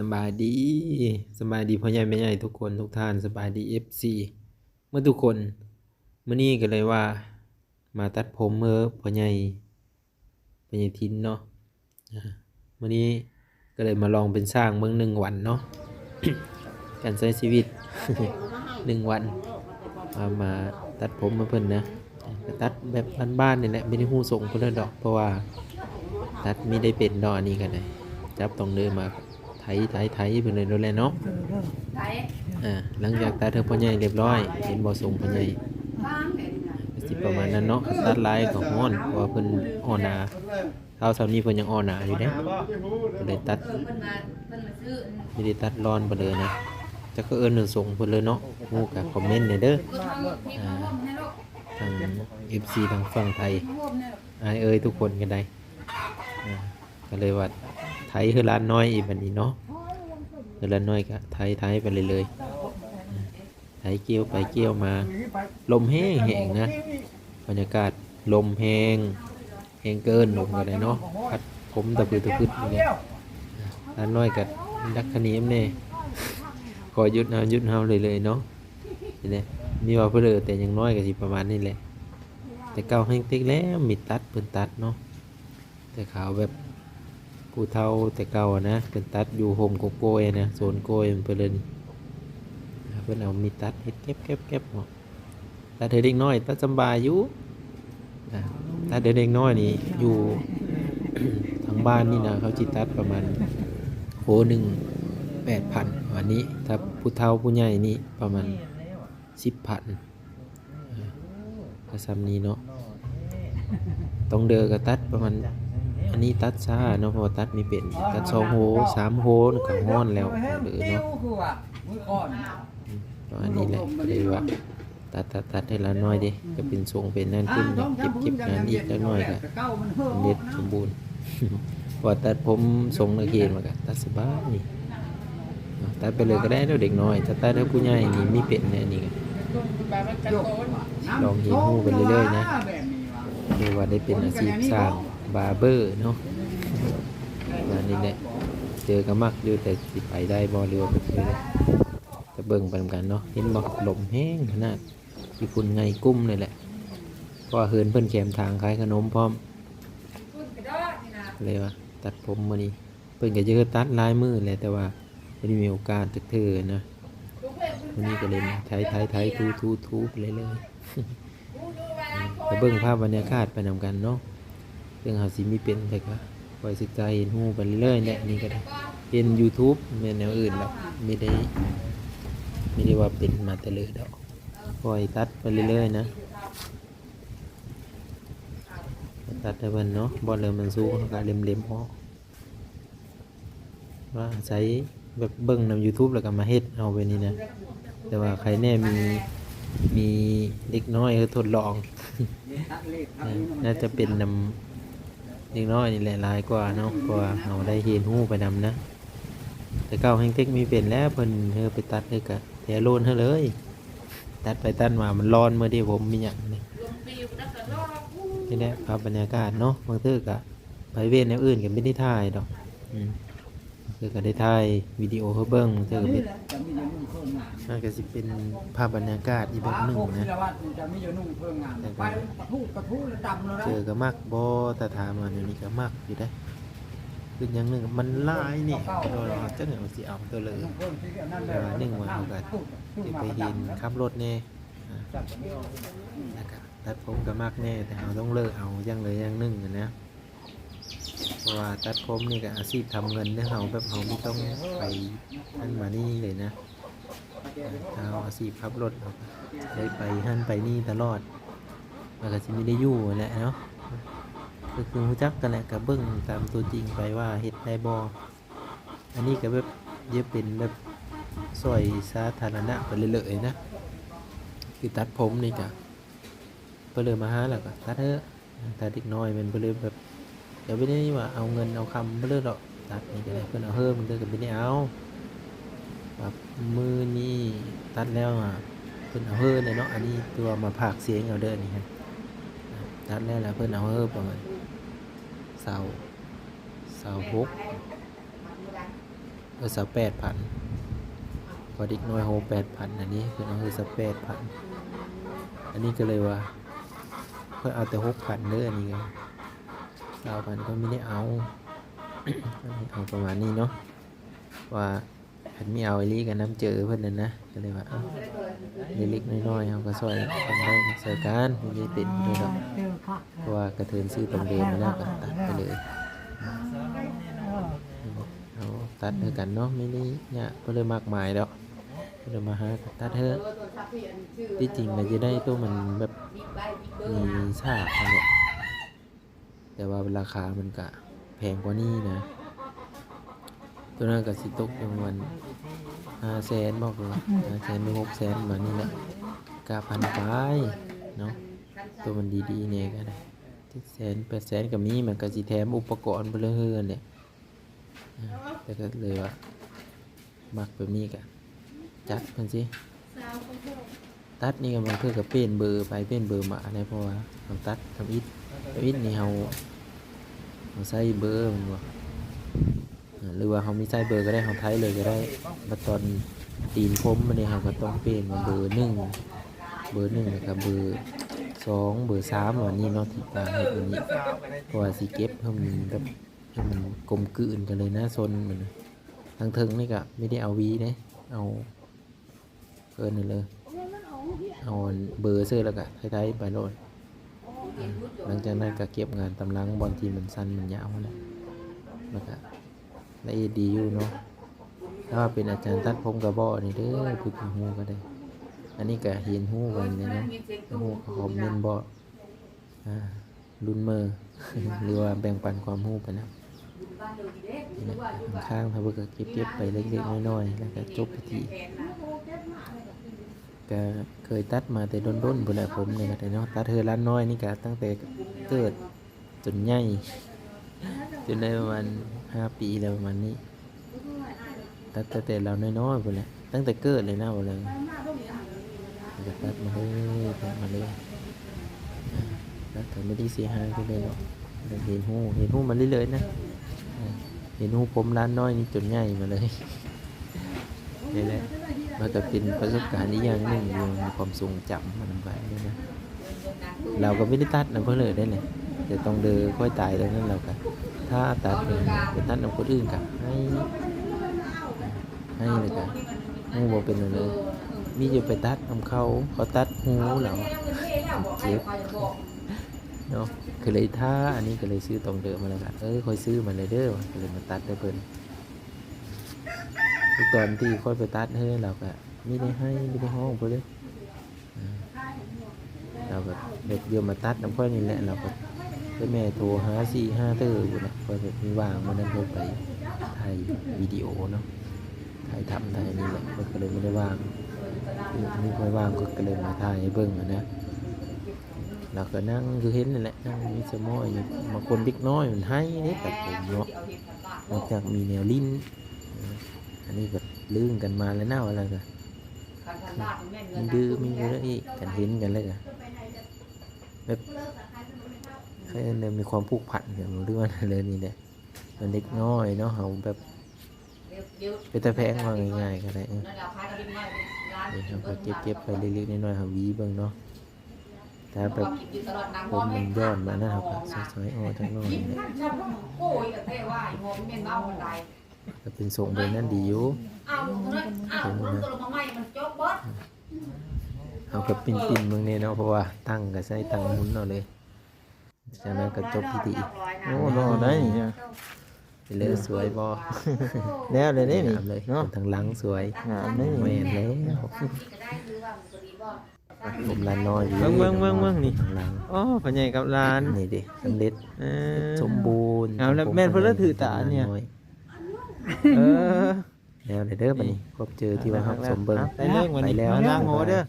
สบายดีสบายดีพ่อใหญ่แม่ใหญ่ทุกคนทุกท่านสบายดี FC เมื่อทุกคนเมื้อนี้ก็เลยว่า มาตัดผมเมื่อพ่อใหญ่พ่อใหญ่ทินเนาะอ่ามื้อนี้ก็เลยมาลองเป็นสร้างเมืองหนึ่งวันเนาะการใช้ชีวิตหนึ่งวันมามาตัดผมมาเพิ่นนะตัดแบบบ้านๆนี่แหละไม่ได้ฮู้ส่งเพิ่นดอกเพราะว่า ตัดไม่ได้เป็นดอกนี้ก็ได้จับตรงเดินมา ถไถไถไปเลยโดนแล้วเนาะไหนอ่าหลังจากตัดเธอพ่อใหญ่เรียบร้อย เห็นบ่ส่งพ่อใหญ่บ้างเนี่ยนะสิประมาณนั้นเนาะตัดลายก็ฮ้อนเพราะว่าเพิ่นอ่อนหนาเท่าเท่านี้เพิ่นยังอ่อนหนาอยู่เด้ก็เลยตัดเออเพิ่นมาเพิ่นมาซื้อไม่ได้ตัดร้อนไปเลยนะจะก็เอิ้นส่งเพิ่นเลยเนาะฮู้กับคอมเมนต์หน่ยเด้อก็ทาร่วมในโลกทาง FC ทางฝั่งไทยมาร่มในโลกอายเอ้ยทุกคนกันได้อ่าก็เลยว่าไทยคือร้านน้อยอีกบัดนี้เนาะ คือร้านน้อยก็ไทยไทยไปเลยเลยไทยเกี่ยวไปเกี่ยวมา ลมแห้งแห้งนะ บรรยากาศลมแห้งแห้งเกินลมก็ได้เนาะพัดผมตะพือตะพืดนี่แหละร้านน้อยกับดักขนีมเน่ขอหยุดเอาหยุดเอาเลยเลยเนาะนี่แหละมีว่าเพื่อแต่ยังน้อยก็สิประมาณนี้แหละแต่เก่าแห้งเต็กแล้วมีตัดเพิ่นตัดเนาะแต่ขาวแบบ ผู้เฒ่าแต่เก่านะเพิ่นตัดอยู่โฮมโกโก้ยนะโซนโก้ยมันเพิ่นเลยนี่เพิ่อนเอามีตัดเฮ็ดเก็บเก็บเก็บเนาะตัดเด็กน้อยตัดสำบายอยู่ตัดเธอเด็กน้อยนี่อยู่ทางบ้านนี่นะเขาจิตัดประมาณโหหนึ่งแปดพันวันนี้ถ้าผู้เฒ่าผู้ใหญ่นี่ประมาณสิบพันก็ซ้ำนี้เนาะต้องเดินก็ตัดประมาณ อันนี้ตัดช้าเนาะเพราะว่าตัดไม่เป็น ตัดสองโหสามโหนี่ก็ห้อนแล้วเดือเนาะอว่ามือก่อนนี้แหละก็เลยว่าตัดตัดตัดให้ละน้อยดิก็เป็นทรงเป็นนั่นขึ้นเนาะเก็บเก็บงานอีกจักหน่อยก็เก้ามันเฮือเด็ดสมบูรณ์พอตัดผมทรงนักเรียนมาก็ตัดสบายนี่เนาะตัดไปเลยก็ได้แล้วเด็กน้อยถ้าตัดให้ผู้ใหญ่นี่มีเป็นแน่นี่ก็ลองเห็นหูไปเรื่อยๆนะเรียกว่าได้เป็นอาชีพสร้าง บาร์เบอร์เนาะมานี่แหละเจอก็มักอยู่แต่สิไปได้บ่เรือไปเจอได้จะเบิ่งไปนกันเนาะเห็นบ่ลมแห้งขนาดที่ฝุ่นไงกุ้มเลยแหละเพราะว่าเฮินเพิ่นแคมทางขายขนมพร้อมอะเลยว่าตัดผมมื้อนี้เพิ่นก็จะคือตัดลายมือแหละแต่ว่าไม่ได้มีโอกาสตึกเธอนะวันนี้ก็เลยไทยไทยไทยทูทูทูไปเลยเลยดูดูว่าไปเบิ่งภาพบรรยากาศไปนำกันเนาะ เรื่องเฮาสิมีเป็นแต่ก็คอยศึกษาเห็นฮู้ไปเรื่อยๆเนี่ยนี่ก็ได้เห็น YouTube แม่นแนวอื่นแล้วไม่ได้ไม่ได้ว่าเป็นมาแต่เลยดอกคอยตัดไปเรื่อยๆนะตัดให้มันเนาะบ่เลยมันสู้ขาก็เล็มๆออกว่าใช้แบบเบิ่งนำ YouTube แล้วก็มาเฮ็ดเอาไปนี่นะ แต่ว่าใครแน่มีมีเด็กน้อยคือทดลอง น่าจะเป็นนำ เด็กน้อยนี่แหละหลายกว่าเนาะกว่าเอาได้เห็นหู้ไปนำนะ แต่เก้าแห้งเต็กมีเปลี่ยนแล้วเพิ่นเธอไปตัดเธอกะแถโลนเธอเลย ตัดไปตัดมามันร้อนเมื่อที่ผมมีอย่างนี้นี่แหละภาพบรรยากาศเนาะบางเทื่อกะไปเว้นแนวอื่นกันไม่ได้ถ่ายดอก อืม เธอก็ได้ถ่ายวิดีโอเขาเบิ้งเธอก็เป็นน่าจะสิเป็นภาพบรรยากาศอีกแบบหนึ่งนะจะมีอยู่นุ่งเพิ่งงานไปกระทู้กระทู้แลดำเลยนะเจอก็มักบอต่ถามมาเดี๋ยวนี้ก็มักอยู่ได้อคืออย่างหนึ่งมันลายนี่เราจะเหนียวสิเอาตัวเลยนุ่งเพิ่งที่นั่นเลแต่ว่าหนึ่งวันเขาก็จะไปเห็นขับรถแน่อ่าแล้วก็ตัดผมก็มักแน่แต่เอาต้องเลิกเอาอย่างเลยอย่างหนึ่งนะ เพราะว่าตัดผมนี่ก็อาชีพทำเงินเด้อเราแบบเราไม่ต้องไปนั่นมานี่เลยนะอ่าเราอาชีพขับรถได้ไปหั่นไปนี่ตลอดมันก็จะไม่ได้อยู่แหละเนาะก็คือรู้จักกันแหละกับเบิ้งตามตัวจริงไปว่าเฮ็ดได้บ่อันนี้ก็แบบเย็บเป็นแบบซอยสาธารณะไปเรื่อยๆนะคือตัดผมนี่ก็เพื่อเลยมาหาแล้วก็ตัดเถอะตัดเด็กน้อยเป็นเพื่อเลยแบบ เดี๋ยวไม่ได้ว่าเอาเงินเอาคำเพื่อเลยหรอกตัดนี่ก็ได้เพื่อนเอาเพิ่มมันเด้อก็ไม่ได้เอาแบบมือนี่ตัดแล้วอะเพื่อนเอาเพิ่มเลยเนาะอันนี้ตัวมาผากเสียงเอาเด้อนี่ฮะตัดแล้วแล้วเพื่อนเอาเพิ่มประมาณเสาเสาหกเออสะแปดพันพอด็กน้อยโหแปดพันอันนี้เพิ่นเอาเออสะแปดพันอันนี้ก็เลยว่าเพิ่นเอาแต่หกพันเด้ออันนี้ก็ เก้าพันก็ไม่ได้เอาอันนี้เอาประมาณนี้เนาะว่าเพิ่นไม่เอาไอ้ลี่กับน้ำเจอเพิ่นนั่นนะก็เลยว่าเล็กๆน้อยๆเขาก็ซอยกันได้ใส่กันไม่ได้ติดด้วยดอกเจอกเพราะว่ากระเทินซื้อตรงเดิมมาแล้วก็ตัดไปเลยเอาตัดเท่ากันเนาะไม่ได้เนี่ยก็เลยมากมายแล้วก็เลยมาหาตัดเถอะที่จริงมันจะได้ตัวมันแบบมีซากนั่นแหละ แต่ว่าราคามันก็แพงกว่านี้นะ ตัวนั้นก็สิตกประมาณห้าแสนบอกเลยห้าแสนหรือหกแสนมานี้แหละกาพันไปเนาะตัวมันดีๆเนี่ยก็ได้เจ็ดแสนแปดแสนก็มีมันก็สิแถมอุปกรณ์ไปเรื่อยๆเนี่ยแต่ก็เลยว่ามักแบบนี้กันจัดมันสิตัดนี่ก็มันเพื่อกับเป็นเบอร์ไปเป็นเบอร์มาอะไรเพราะว่าเราตัดทำอิฐ ทำอิฐนี่เราเราใส่เบอร์มันว่หรือว่าเขาไม่ใส่เบอร์ก็ได้เขาไทยเลยก็ได้มาตอนตีนคมมันเนี่ยเขาก็ต้องเป็นมาเบอร์หนึ่งเบอร์หนึ่งแล้วกับเบอร์สองเบอร์สามวันนี้เนาะที่ตาเห็ดวันนี้เพราะว่าสีเก็บให้มันแบบให้มันกลมกลืนกันเลยนะโซนเหมันนทางเทิงนี่ก็ไม่ได้เอาวีเด้เอาเกินนั่นเลย เอาเบอร์เสื้อแล้วก็ไทยๆไปโน่น หลังจากนั้นก็เก็บงานตำลังบอลทีมันสั้นมันยาวนะแล้วก็ละเอียดดีอยู่เนาะถ้าว่าเป็นอาจารย์ตัดผมกระบอกนี่เด้อคือหูก็ได้ อันนี้ก็เห็นหูกันเลยเนาะโอ้โหคอมเมนต์บอกรุ่นเมอร์หรือว่าแบ่งปันความรู้ไปนะข้างพระบุก็เก็บเก็บไปเล็กๆน้อยๆแล้วก็จบพิธี ก็เคยตัดมาแต่ด้นๆบุญแหละผมเนี่ยแต่เนาะตัดเธอร้านน้อยนี่ก็ตั้งแต่เกิดจนใหญ่จนได้ประมาณห้าปีแล้วประมาณนี้ ตัดตั้งแต่เราน้อยๆบุญแหละตั้งแต่เกิดเลยนะบุญเลยจะตัดมาเลยตัดมาเลยอ่าตัดแต่ไม่ได้เสียหายก็เลยหรอกแต่เห็นหูเห็นหูมันเรื่อยๆนะอ่าเห็นหูผมร้านน้อยนี่จนใหญ่มาเลยนี่แหละ มันก็เป็นประสบการณ์อีกอย่างหนึ่งอยู่ความทรงจำมันไปด้วยนะเราก็ไม่ได้ตัดนะเพื่อเลยได้เลยแต่ต้องเดินค่อยตายตรงนั้นเราก็ถ้าตัดเองไปตัดกับคนอื่นก็ให้ให้เลยก็หูบอกเป็นเลยมีอยู่ไปตัดทำเขาเขาตัดหูแล้วเจ็บเนาะก็เลยท่าอันนี้ก็เลยซื้อตรงเดิมมาแล้วกันเออค่อยซื้อมาเลยเด้อก็เลยมาตัดได้เพิ่น ตอนที่ค่อยไปตัดเฮ้เราก็ไม่ได้ให้ไม่ได้ห้องเพิ่นเลยอ่าเราก็เด็กเดียวมาตัดน้ำค่อยนี่แหละเราก็ให้แม่โทรหาสี่ห้าเตอร์อยู่นะค่อยแบบมีวางมันนั้นเพิ่นไปถ่ายวิดีโอเนาะถ่ายทำถ่ายนี่แหละเพิ่นก็เลยไม่ได้วางมีค่อยว่างก็เลยมาถ่ายให้เบิ่งอะนะเราก็นั่งคือเห็นนั่นแหละนั่งมีสมอยอยู่บางคนเด็กน้อยมันให้เด็กแต่ผมเนาะนอกจากมีแนวลิ้น อันนี้แบบลื่นกันมาแล้วเน่าอะไรกันมีดื้อมีอะไรอีกกันเห็นกันเลยกันแบบให้เนี่ยมีความผูกพันกันหรือว่าอะไรนี่แหละมันเด็กน้อยเนาะเขาแบบเป็นต่แพงว่าง่ายๆก็ได้เออเดี๋ยวเราก็เก็บเก็บๆไปเล็กๆน้อยๆหาหวีบิ่งเนาะแต่แบบผมมันย้อนมานะครับสวยๆออกจากโน้นนี่ะโอ้ยแต่ว่าหอมเนเมาบันได ก็เป็นทรงเบอร์นั่นดีอยู่อ้าวอ้าวมันตัวมาใหม่มันจบเบิดเอากับปิ่นปิ่นเมืองเนี่ยเนาะเพราะว่าตั้งก็ใช้ตั้งหมุนเอาเลยจากนั้นก็จบพิธีโอ้รอได้เนี่ยไปเลยสวยบ่แล้วเลยนี่นี่งามเลยเนาะทางหลังสวยงามนี่แม่นแล้วก็ได้คือว่านตัวดีบ่ผมลานน้อยอยู่เบิ่งเบิ่งเบิ่งเบิ่งนี่ทางหลังอ๋อพ่อใหญ่กับลานนี่ดิสำเร็จสมบูรณ์เอาแล้วแม่เพิ่นแล้วถือตาเนี่ย เออ แล้วเด้อบัดนี้พบเจอที่ว่าครับสมเบิ่ง ไปเรื่องวันนี้ไปแล้วล้างหัวเด้อ